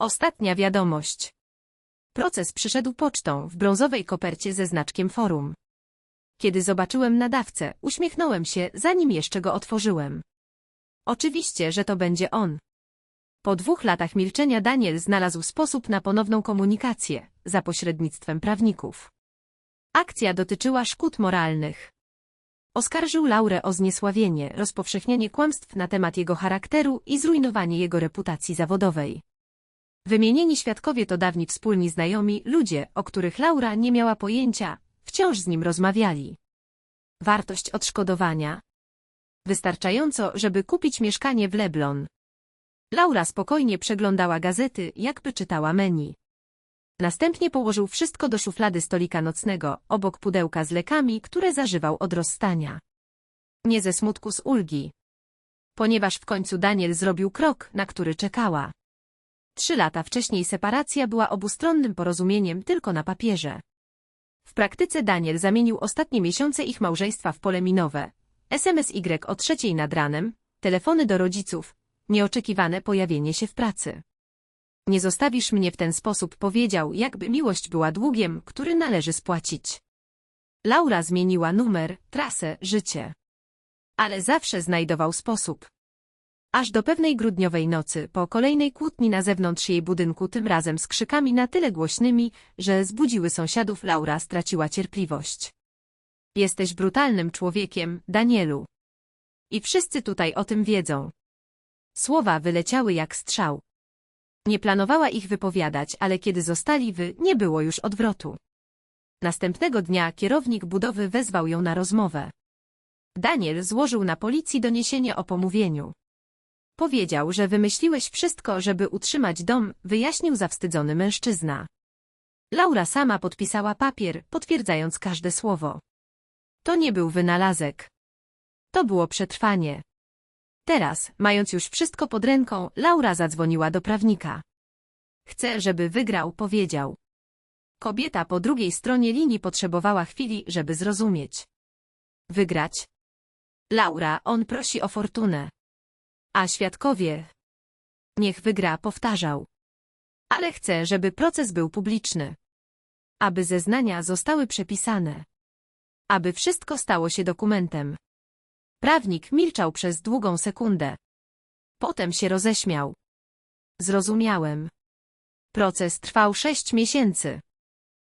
Ostatnia wiadomość. Proces przyszedł pocztą w brązowej kopercie ze znaczkiem forum. Kiedy zobaczyłem nadawcę, uśmiechnąłem się, zanim jeszcze go otworzyłem. Oczywiście, że to będzie on. Po dwóch latach milczenia Daniel znalazł sposób na ponowną komunikację, za pośrednictwem prawników. Akcja dotyczyła szkód moralnych. Oskarżył Laurę o zniesławienie, rozpowszechnianie kłamstw na temat jego charakteru i zrujnowanie jego reputacji zawodowej. Wymienieni świadkowie to dawni wspólni znajomi, ludzie, o których Laura nie miała pojęcia, wciąż z nim rozmawiali. Wartość odszkodowania. Wystarczająco, żeby kupić mieszkanie w Leblon. Laura spokojnie przeglądała gazety, jakby czytała menu. Następnie położył wszystko do szuflady stolika nocnego, obok pudełka z lekami, które zażywał od rozstania. Nie ze smutku z ulgi. Ponieważ w końcu Daniel zrobił krok, na który czekała. Trzy lata wcześniej separacja była obustronnym porozumieniem tylko na papierze. W praktyce Daniel zamienił ostatnie miesiące ich małżeństwa w pole minowe. SMS Y o trzeciej nad ranem, telefony do rodziców, nieoczekiwane pojawienie się w pracy. Nie zostawisz mnie w ten sposób, powiedział, jakby miłość była długiem, który należy spłacić. Laura zmieniła numer, trasę, życie. Ale zawsze znajdował sposób. Aż do pewnej grudniowej nocy, po kolejnej kłótni na zewnątrz jej budynku, tym razem z krzykami na tyle głośnymi, że zbudziły sąsiadów, Laura straciła cierpliwość. Jesteś brutalnym człowiekiem, Danielu. I wszyscy tutaj o tym wiedzą. Słowa wyleciały jak strzał. Nie planowała ich wypowiadać, ale kiedy zostali wy, nie było już odwrotu. Następnego dnia kierownik budowy wezwał ją na rozmowę. Daniel złożył na policji doniesienie o pomówieniu. Powiedział, że wymyśliłeś wszystko, żeby utrzymać dom, wyjaśnił zawstydzony mężczyzna. Laura sama podpisała papier, potwierdzając każde słowo. To nie był wynalazek. To było przetrwanie. Teraz, mając już wszystko pod ręką, Laura zadzwoniła do prawnika. Chcę, żeby wygrał, powiedział. Kobieta po drugiej stronie linii potrzebowała chwili, żeby zrozumieć. Wygrać? Laura, on prosi o fortunę. A świadkowie? Niech wygra, powtarzał. Ale chcę, żeby proces był publiczny. Aby zeznania zostały przepisane. Aby wszystko stało się dokumentem. Prawnik milczał przez długą sekundę. Potem się roześmiał. Zrozumiałem. Proces trwał sześć miesięcy.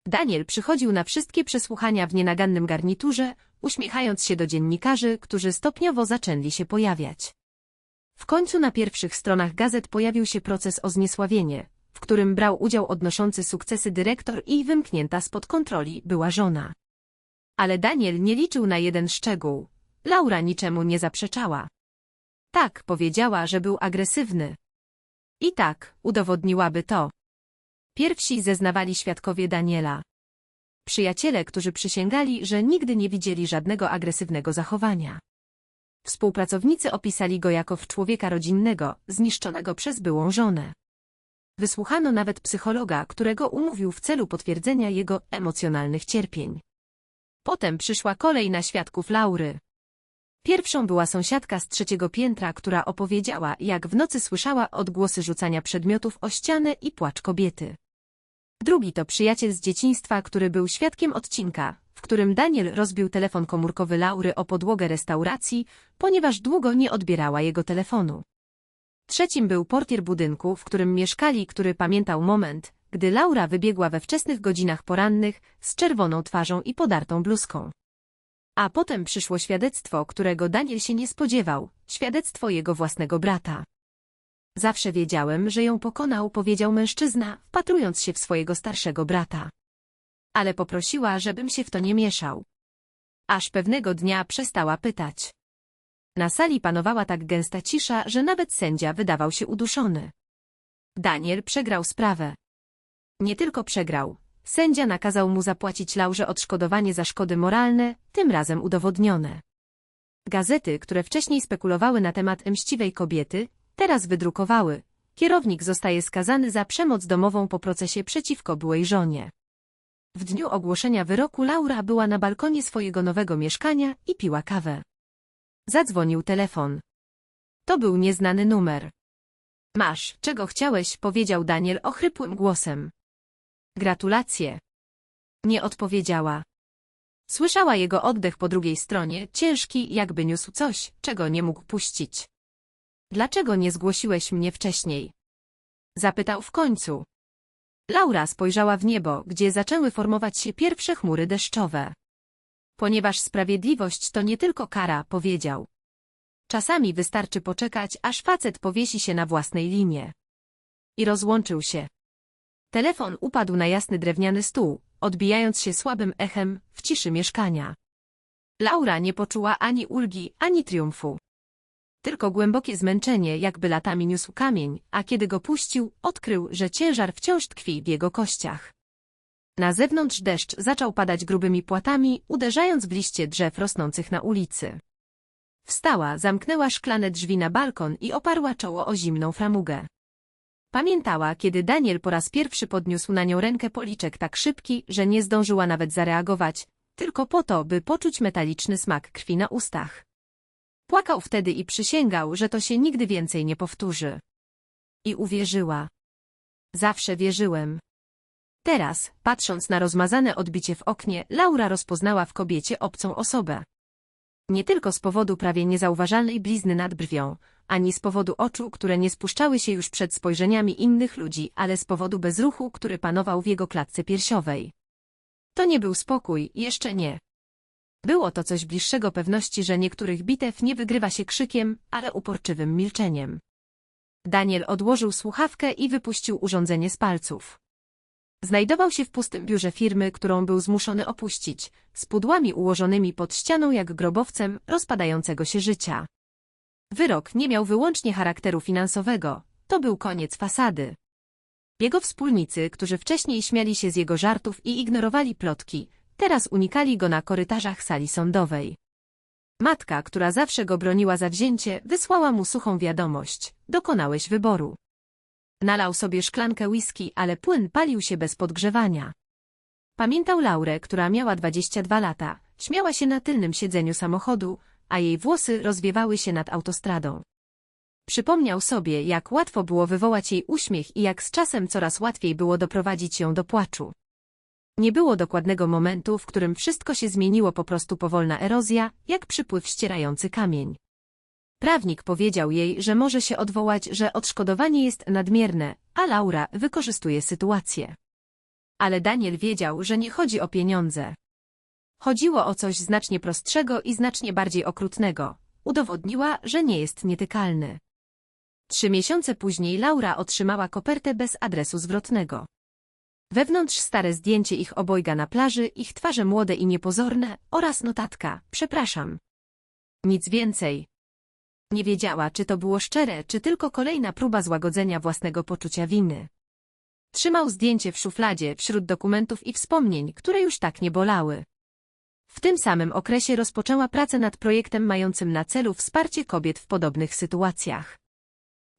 Daniel przychodził na wszystkie przesłuchania w nienagannym garniturze, uśmiechając się do dziennikarzy, którzy stopniowo zaczęli się pojawiać. W końcu na pierwszych stronach gazet pojawił się proces o zniesławienie, w którym brał udział odnoszący sukcesy dyrektor i wymknięta spod kontroli była żona. Ale Daniel nie liczył na jeden szczegół. Laura niczemu nie zaprzeczała. Tak, powiedziała, że był agresywny. I tak, udowodniłaby to. Pierwsi zeznawali świadkowie Daniela. Przyjaciele, którzy przysięgali, że nigdy nie widzieli żadnego agresywnego zachowania. Współpracownicy opisali go jako w człowieka rodzinnego, zniszczonego przez byłą żonę. Wysłuchano nawet psychologa, którego umówił w celu potwierdzenia jego emocjonalnych cierpień. Potem przyszła kolej na świadków Laury. Pierwszą była sąsiadka z trzeciego piętra, która opowiedziała, jak w nocy słyszała odgłosy rzucania przedmiotów o ścianę i płacz kobiety. Drugi to przyjaciel z dzieciństwa, który był świadkiem odcinka, w którym Daniel rozbił telefon komórkowy Laury o podłogę restauracji, ponieważ długo nie odbierała jego telefonu. Trzecim był portier budynku, w którym mieszkali, który pamiętał moment, gdy Laura wybiegła we wczesnych godzinach porannych z czerwoną twarzą i podartą bluzką. A potem przyszło świadectwo, którego Daniel się nie spodziewał, świadectwo jego własnego brata. Zawsze wiedziałem, że ją pokonał, powiedział mężczyzna, wpatrując się w swojego starszego brata. Ale poprosiła, żebym się w to nie mieszał. Aż pewnego dnia przestała pytać. Na sali panowała tak gęsta cisza, że nawet sędzia wydawał się uduszony. Daniel przegrał sprawę. Nie tylko przegrał, Sędzia nakazał mu zapłacić Laurze odszkodowanie za szkody moralne, tym razem udowodnione. Gazety, które wcześniej spekulowały na temat mściwej kobiety, teraz wydrukowały. Kierownik zostaje skazany za przemoc domową po procesie przeciwko byłej żonie. W dniu ogłoszenia wyroku Laura była na balkonie swojego nowego mieszkania i piła kawę. Zadzwonił telefon. To był nieznany numer. Masz, czego chciałeś, powiedział Daniel ochrypłym głosem. Gratulacje. Nie odpowiedziała. Słyszała jego oddech po drugiej stronie, ciężki, jakby niósł coś, czego nie mógł puścić. Dlaczego nie zgłosiłeś mnie wcześniej? Zapytał w końcu. Laura spojrzała w niebo, gdzie zaczęły formować się pierwsze chmury deszczowe. Ponieważ sprawiedliwość to nie tylko kara, powiedział. Czasami wystarczy poczekać, aż facet powiesi się na własnej linie. I rozłączył się. Telefon upadł na jasny drewniany stół, odbijając się słabym echem w ciszy mieszkania. Laura nie poczuła ani ulgi, ani triumfu. Tylko głębokie zmęczenie, jakby latami niósł kamień, a kiedy go puścił, odkrył, że ciężar wciąż tkwi w jego kościach. Na zewnątrz deszcz zaczął padać grubymi płatami, uderzając w liście drzew rosnących na ulicy. Wstała, zamknęła szklane drzwi na balkon i oparła czoło o zimną framugę. Pamiętała, kiedy Daniel po raz pierwszy podniósł na nią rękę policzek tak szybki, że nie zdążyła nawet zareagować, tylko po to, by poczuć metaliczny smak krwi na ustach. Płakał wtedy i przysięgał, że to się nigdy więcej nie powtórzy. I uwierzyła. Zawsze wierzyłem. Teraz, patrząc na rozmazane odbicie w oknie, Laura rozpoznała w kobiecie obcą osobę. Nie tylko z powodu prawie niezauważalnej blizny nad brwią, ani z powodu oczu, które nie spuszczały się już przed spojrzeniami innych ludzi, ale z powodu bezruchu, który panował w jego klatce piersiowej. To nie był spokój, jeszcze nie. Było to coś bliższego pewności, że niektórych bitew nie wygrywa się krzykiem, ale uporczywym milczeniem. Daniel odłożył słuchawkę i wypuścił urządzenie z palców. Znajdował się w pustym biurze firmy, którą był zmuszony opuścić, z pudłami ułożonymi pod ścianą jak grobowcem rozpadającego się życia. Wyrok nie miał wyłącznie charakteru finansowego, to był koniec fasady. Jego wspólnicy, którzy wcześniej śmiali się z jego żartów i ignorowali plotki, teraz unikali go na korytarzach sali sądowej. Matka, która zawsze go broniła zawzięcie, wysłała mu suchą wiadomość. Dokonałeś wyboru. Nalał sobie szklankę whisky, ale płyn palił się bez podgrzewania. Pamiętał Laurę, która miała 22 lata, śmiała się na tylnym siedzeniu samochodu, a jej włosy rozwiewały się nad autostradą. Przypomniał sobie, jak łatwo było wywołać jej uśmiech i jak z czasem coraz łatwiej było doprowadzić ją do płaczu. Nie było dokładnego momentu, w którym wszystko się zmieniło po prostu powolna erozja, jak przypływ ścierający kamień. Prawnik powiedział jej, że może się odwołać, że odszkodowanie jest nadmierne, a Laura wykorzystuje sytuację. Ale Daniel wiedział, że nie chodzi o pieniądze. Chodziło o coś znacznie prostszego i znacznie bardziej okrutnego. Udowodniła, że nie jest nietykalny. Trzy miesiące później Laura otrzymała kopertę bez adresu zwrotnego. Wewnątrz stare zdjęcie ich obojga na plaży, ich twarze młode i niepozorne oraz notatka, przepraszam. Nic więcej. Nie wiedziała, czy to było szczere, czy tylko kolejna próba złagodzenia własnego poczucia winy. Trzymał zdjęcie w szufladzie wśród dokumentów i wspomnień, które już tak nie bolały. W tym samym okresie rozpoczęła pracę nad projektem mającym na celu wsparcie kobiet w podobnych sytuacjach.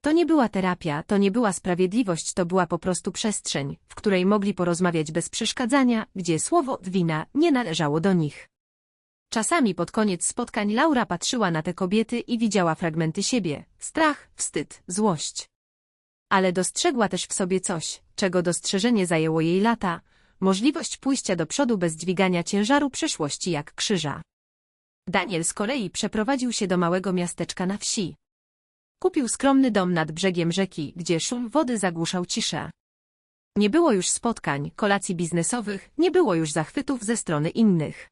To nie była terapia, to nie była sprawiedliwość, to była po prostu przestrzeń, w której mogli porozmawiać bez przeszkadzania, gdzie słowo wina nie należało do nich. Czasami pod koniec spotkań Laura patrzyła na te kobiety i widziała fragmenty siebie, strach, wstyd, złość. Ale dostrzegła też w sobie coś, czego dostrzeżenie zajęło jej lata, możliwość pójścia do przodu bez dźwigania ciężaru przeszłości jak krzyża. Daniel z kolei przeprowadził się do małego miasteczka na wsi. Kupił skromny dom nad brzegiem rzeki, gdzie szum wody zagłuszał ciszę. Nie było już spotkań, kolacji biznesowych, nie było już zachwytów ze strony innych.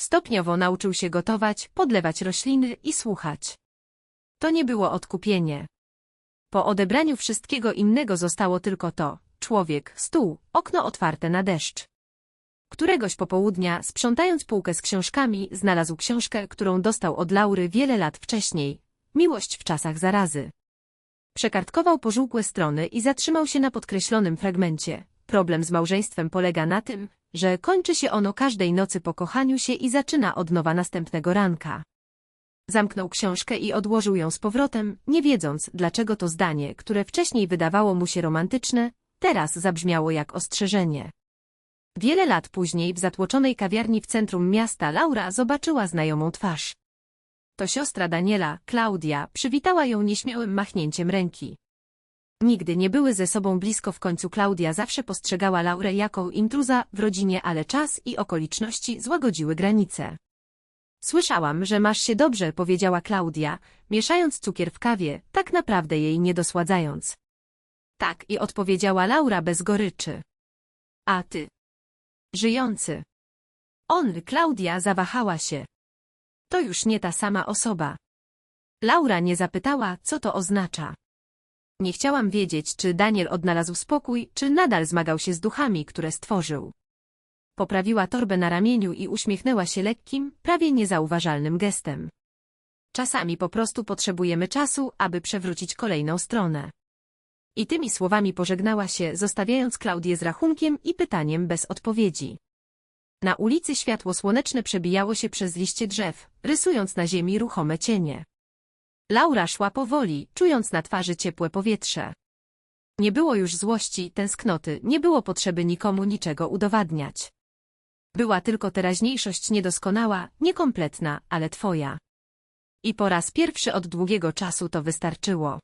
Stopniowo nauczył się gotować, podlewać rośliny i słuchać. To nie było odkupienie. Po odebraniu wszystkiego innego zostało tylko to, człowiek, stół, okno otwarte na deszcz. Któregoś popołudnia, sprzątając półkę z książkami, znalazł książkę, którą dostał od Laury wiele lat wcześniej. Miłość w czasach zarazy. Przekartkował pożółkłe strony i zatrzymał się na podkreślonym fragmencie. Problem z małżeństwem polega na tym, że kończy się ono każdej nocy po kochaniu się i zaczyna od nowa następnego ranka. Zamknął książkę i odłożył ją z powrotem, nie wiedząc, dlaczego to zdanie, które wcześniej wydawało mu się romantyczne, teraz zabrzmiało jak ostrzeżenie. Wiele lat później w zatłoczonej kawiarni w centrum miasta Laura zobaczyła znajomą twarz. To siostra Daniela, Klaudia, przywitała ją nieśmiałym machnięciem ręki. Nigdy nie były ze sobą blisko w końcu Klaudia zawsze postrzegała Laurę jako intruza w rodzinie, ale czas i okoliczności złagodziły granice. Słyszałam, że masz się dobrze, powiedziała Klaudia, mieszając cukier w kawie, tak naprawdę jej nie dosładzając. Tak, i odpowiedziała Laura bez goryczy. A ty? Żyjący. On, Klaudia, zawahała się. To już nie ta sama osoba. Laura nie zapytała, co to oznacza. Nie chciałam wiedzieć, czy Daniel odnalazł spokój, czy nadal zmagał się z duchami, które stworzył. Poprawiła torbę na ramieniu i uśmiechnęła się lekkim, prawie niezauważalnym gestem. Czasami po prostu potrzebujemy czasu, aby przewrócić kolejną stronę. I tymi słowami pożegnała się, zostawiając Klaudię z rachunkiem i pytaniem bez odpowiedzi. Na ulicy światło słoneczne przebijało się przez liście drzew, rysując na ziemi ruchome cienie. Laura szła powoli, czując na twarzy ciepłe powietrze. Nie było już złości, tęsknoty, nie było potrzeby nikomu niczego udowadniać. Była tylko teraźniejszość niedoskonała, niekompletna, ale twoja. I po raz pierwszy od długiego czasu to wystarczyło.